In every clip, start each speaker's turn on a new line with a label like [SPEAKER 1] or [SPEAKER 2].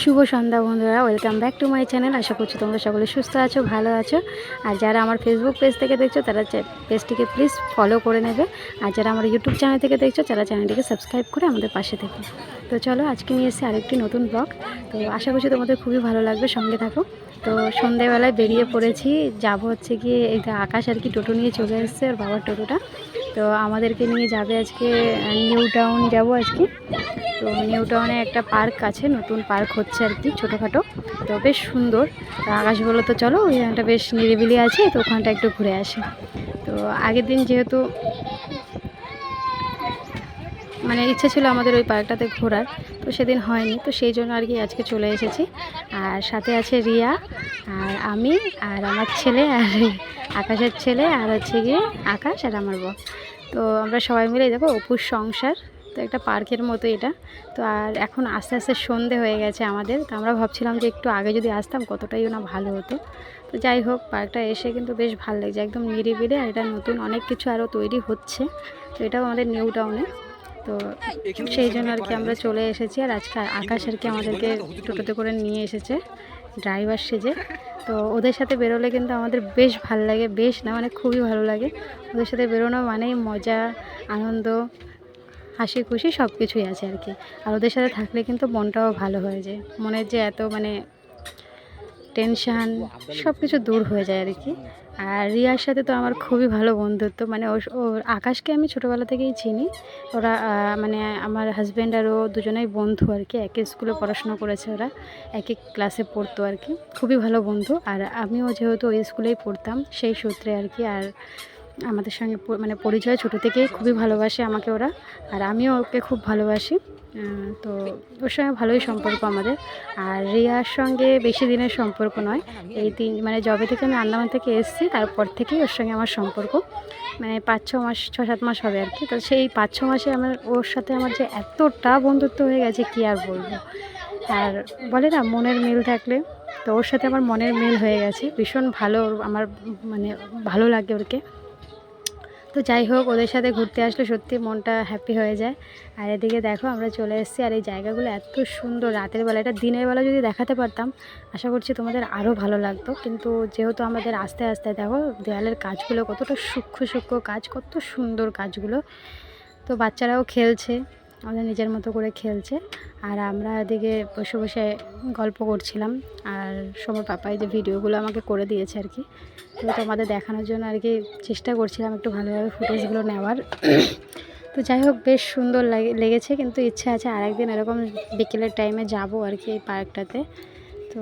[SPEAKER 1] শুভ সন্ধ্যা বন্ধুরা, welcome back to my channel. আশা করছি তোমরা সকলে সুস্থ আছো, ভালো আছো। আর যারা আমার ফেসবুক পেজ থেকে দেখছ, তারা পেজটিকে প্লিজ ফলো করে নেবে। আর যারা আমার ইউটিউব চ্যানেল থেকে দেখছ, তারা চ্যানেলটিকে সাবস্ক্রাইব করে আমাদের পাশে থেকে। তো চলো, আজকে নিয়ে এসেছি আরেকটি নতুন ব্লগ তো আশা করছি তোমাদের খুবই ভালো লাগবে, সঙ্গে থাকো। তো সন্ধেবেলায় বেরিয়ে পড়েছি, যাব হচ্ছে গিয়ে এই আকাশ আর কি টোটো নিয়ে চলে এসেছে আর বাবার টোটোটা। তো আমাদেরকে নিয়ে যাবে আজকে নিউ টাউন যাব আজকে। তো নিউ টাউনে একটা পার্ক আছে, নতুন পার্ক হচ্ছে আর কি, ছোটোখাটো। তো বেশ সুন্দর। আকাশ বলো তো চলো ওইখানটা বেশ নিরিবিলি আছে, তো ওখানটা একটু ঘুরে আসি। তো আগের দিন যেহেতু মানে ইচ্ছে ছিল আমাদের ওই পার্কটাতে ঘোরার, তো সেদিন হয়নি, তো সেই জন্য আর কি আজকে চলে এসেছি। আর সাথে আছে রিয়া, আর আমি, আর আমার ছেলে, আর আকাশের ছেলে, আর হচ্ছে গিয়ে আকাশ আর আমার বউ তো আমরা সবাই মিলে দেখো অপুর সংসার, তো একটা পার্কের মতো এটা। তো আর এখন আস্তে আস্তে সন্ধে হয়ে গেছে আমাদের, তো আমরা ভাবছিলাম যে একটু আগে যদি আসতাম কতটাই না ভালো হতো। তো যাই হোক, পার্কটা এসে কিন্তু বেশ ভালো লাগছে, একদম নিরিবিলি, আর এটা নতুন অনেক কিছু আরও তৈরি হচ্ছে। তো এটাও আমাদের নিউ টাউনে। তো সেই জন্য আর কি আমরা চলে এসেছি আর আজকে আকাশ আর কি আমাদেরকে টোটোতে করে নিয়ে এসেছে। ড্রাইভার সেজে। তো ওদের সাথে বেরোলে কিন্তু আমাদের বেশ ভালো লাগে বেশ না মানে খুবই ভালো লাগে। ওদের সাথে বেরোনো মানেই মজা আনন্দ হাসি খুশি সব কিছুই আছে আর কি। আর ওদের সাথে থাকলে কিন্তু মনটাও ভালো হয়ে যায়। মনের যে এত মানে টেনশান সব কিছু দূর হয়ে যায় আর কি। আর রিয়ার সাথে তো আমার খুবই ভালো বন্ধুত্ব মানে ও আকাশকে আমি ছোটোবেলা থেকেই চিনি। ওরা মানে আমার হাজব্যান্ড আর ও দুজনেই বন্ধু আর কি একই স্কুলে পড়াশোনা করেছে ওরা একই ক্লাসে পড়তো আর কি। খুবই ভালো বন্ধু। আর আমিও যেহেতু ওই স্কুলেই পড়তাম, সেই সূত্রে আর কি। আর আমাদের সঙ্গে মানে পরিচয় ছোটো থেকেই খুবই ভালোবাসে আমাকে ওরা, আর আমিও ওকে খুব ভালোবাসি। তো ওর সঙ্গে ভালোই সম্পর্ক আমাদের। আর রিয়ার সঙ্গে বেশি দিনের সম্পর্ক নয়। এই তিন মানে জবে থেকে আমি আন্দামান থেকে এসেছি, তারপর থেকেই ওর সঙ্গে আমার সম্পর্ক। মানে পাঁচ, ছ মাস, ছ, সাত মাস হবে আর কি। তো সেই পাঁচ, ছ মাসে আমার, ওর সাথে আমার যে এতটা বন্ধুত্ব হয়ে গেছে কি আর বলব। আর বলে না, মনের মিল থাকলে, তো ওর সাথে আমার মনের মিল হয়ে গেছে। ভীষণ ভালো আমার মানে ভালো লাগে ওরকে। তো যাই হোক, ওদের সাথে ঘুরতে আসলে সত্যি মনটা হ্যাপি হয়ে যায়। আর এদিকে দেখো, আমরা চলে এসেছি আর এই জায়গাগুলো এত সুন্দর। রাতের বেলা, এটা দিনের বেলা যদি দেখাতে পারতাম, আশা করছি তোমাদের আরও ভালো লাগতো। কিন্তু যেহেতু আমাদের আস্তে আস্তে দেখো, দেয়ালের কাজগুলো কতটা সূক্ষ্ম সূক্ষ্ম কাজ, কত সুন্দর কাজগুলো। তো বাচ্চারাও খেলছে। আমাদের নিজের মতো করে খেলছে। আর আমরা এদিকে বসে বসে গল্প করছিলাম। আর সময় পাপাই যে ভিডিওগুলো আমাকে করে দিয়েছে আর কি। তো তোমাদের দেখানোর জন্য আর কি চেষ্টা করছিলাম একটু ভালোভাবে ফুটেজগুলো নেওয়ার। তো যাই হোক, বেশ সুন্দর লাগে লেগেছে। কিন্তু ইচ্ছা আছে আরেকদিন এরকম বিকেলের টাইমে যাব আর কি এই পার্কটাতে। তো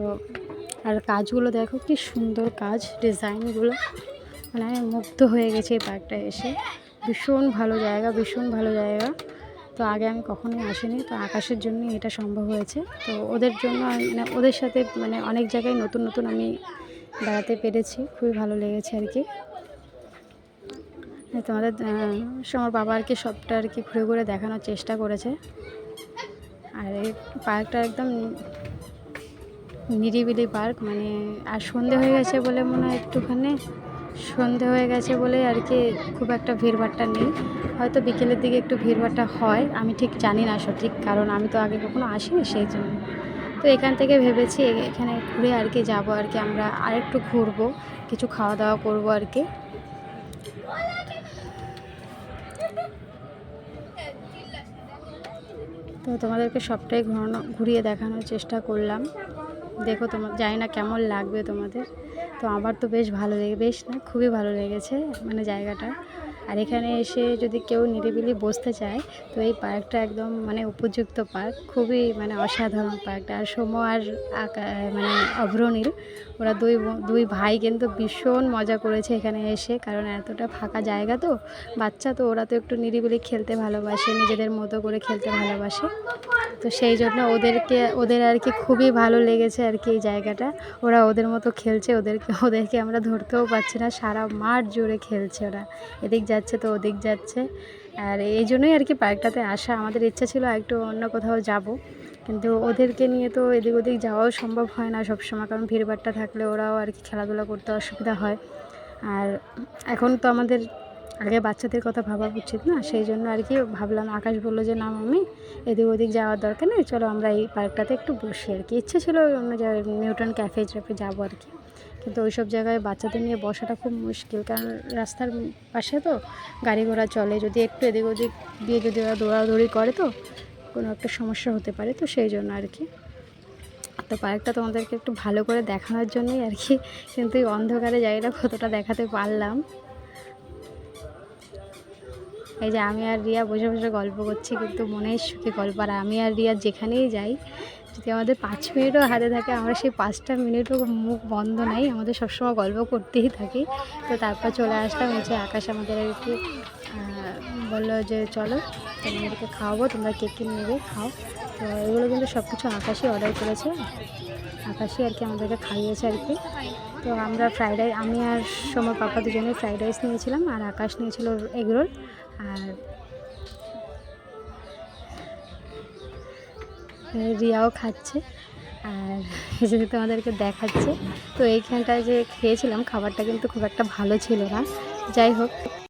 [SPEAKER 1] আর কাজগুলো দেখো কি সুন্দর কাজ, ডিজাইনগুলো। মানে আমি মুগ্ধ হয়ে গেছি এই পার্কটা এসে। ভীষণ ভালো জায়গা, ভীষণ ভালো জায়গা। তো আগে আমি কখনোই আসিনি। তো আকাশের জন্যই এটা সম্ভব হয়েছে। তো ওদের জন্য মানে ওদের সাথে মানে অনেক জায়গায় নতুন নতুন আমি বেড়াতে পেরেছি। খুবই ভালো লেগেছে আর কি। তোমাদের আমার বাবা আর কি সবটা আর কি ঘুরে ঘুরে দেখানোর চেষ্টা করেছে। আর এই পার্কটা একদম নিরিবিলি পার্ক মানে আর সন্ধে হয়ে গেছে বলে মনে হয় একটুখানি। সন্ধে হয়ে গেছে বলে আর কি খুব একটা ভিড়ভাট্টা নেই। হয়তো বিকেলের দিকে একটু ভিড়ভাট্টা হয়, আমি ঠিক জানি না সঠিক কারণ, আমি তো আগে কখনো আসিনি সেই জন্য। তো এখান থেকে ভেবেছি এখানে ঘুরে আর কি যাব আর কি, আমরা আরেকটু ঘুরবো, কিছু খাওয়া দাওয়া করব আর কি। তো তোমাদেরকে সবটাই ঘোরানো, ঘুরিয়ে দেখানোর চেষ্টা করলাম। দেখো তোমার জানি না কেমন লাগবে তোমাদের। তো আমার তো বেশ ভালো লেগে, বেশ না, খুবই ভালো লেগেছে মানে জায়গাটা। আর এখানে এসে যদি কেউ নিরিবিলি বসতে চায়, তো এই পার্কটা একদম মানে উপযুক্ত পার্ক। খুবই মানে অসাধারণ পার্কটা। আর সোম আর মানে অভ্রনীল, ওরা দুই দুই ভাই কিন্তু ভীষণ মজা করেছে এখানে এসে। কারণ এতটা ফাঁকা জায়গা তো, বাচ্চা তো ওরা তো একটু নিরিবিলি খেলতে ভালোবাসে, নিজেদের মতো করে খেলতে ভালোবাসে। তো সেই জন্য ওদেরকে, ওদের আর কি খুবই ভালো লেগেছে আর কি এই জায়গাটা। ওরা ওদের মতো খেলছে, ওদেরকে ওদেরকে আমরা ধরতেও পারছি না। সারা মাঠ জুড়ে খেলছে ওরা। এদিক যাচ্ছে, তো ওদিক যাচ্ছে। আর এই জন্যই আর কি পার্কটাতে আসা। আমাদের ইচ্ছা ছিল একটু অন্য কোথাও যাব। কিন্তু ওদেরকে নিয়ে তো এদিক ওদিক যাওয়াও সম্ভব হয় না সবসময়। কারণ ভিড়ভাট্টা থাকলে ওরাও আর কি খেলাধুলা করতে অসুবিধা হয়। আর এখন তো আমাদের আগে বাচ্চাদের কথা ভাবা উচিত না। সেই জন্য আর কি ভাবলাম, আকাশ বলল যে না মামি এদিক ওদিক যাওয়ার দরকার নেই। চলো আমরা এই পার্কটাতে একটু বসি আর কি। ইচ্ছে ছিল অন্য জায়গায় নিউটন ক্যাফে যাব আর কি। কিন্তু ওইসব জায়গায় বাচ্চাদের নিয়ে বসাটা খুব মুশকিল, কারণ রাস্তার পাশে তো গাড়ি ঘোড়া চলে, যদি একটু এদিক ওদিক দিয়ে যদি ওরা দৌড়াদৌড়ি করে তো কোনো একটা সমস্যা হতে পারে, তো সেই জন্য আর কি। তো পার্কটা তোমাদেরকে একটু ভালো করে দেখানোর জন্যই আর কি, কিন্তু এই অন্ধকারে জায়গাটা কতটা দেখাতে পারলাম। এই যে আমি আর রিয়া বসে বসে গল্প করছি, কিন্তু মনের সুখে গল্প, আর আমি আর রিয়া যেখানেই যাই যদি আমাদের পাঁচ মিনিটও হাতে থাকে, আমরা সেই পাঁচটা মিনিটও মুখ বন্ধ নাই, আমাদের সবসময় গল্প করতেই থাকি। তো তারপর চলে আসলাম, এই যে আকাশ আমাদের একটু বলল যে চলো তোমাদেরকে খাওয়াবো, তোমরা কে কে নেবে খাও। তো এগুলো কিন্তু সব কিছু আকাশই অর্ডার করেছে। আকাশই আর কি আমাদেরকে খাইয়েছে আর কি। তো আমরা ফ্রাইড রাইস আমি আর সময় পাপা দুজনে ফ্রাইড রাইস নিয়েছিলাম, আর আকাশ নিয়েছিল এগরোল আর রিয়াও খাচ্ছে আর যেহেতু তোমাদেরকে দেখাচ্ছে, তো এইখানটায় যে খেয়েছিলাম, খাবারটা কিন্তু খুব একটা ভালো ছিল না। যাই হোক।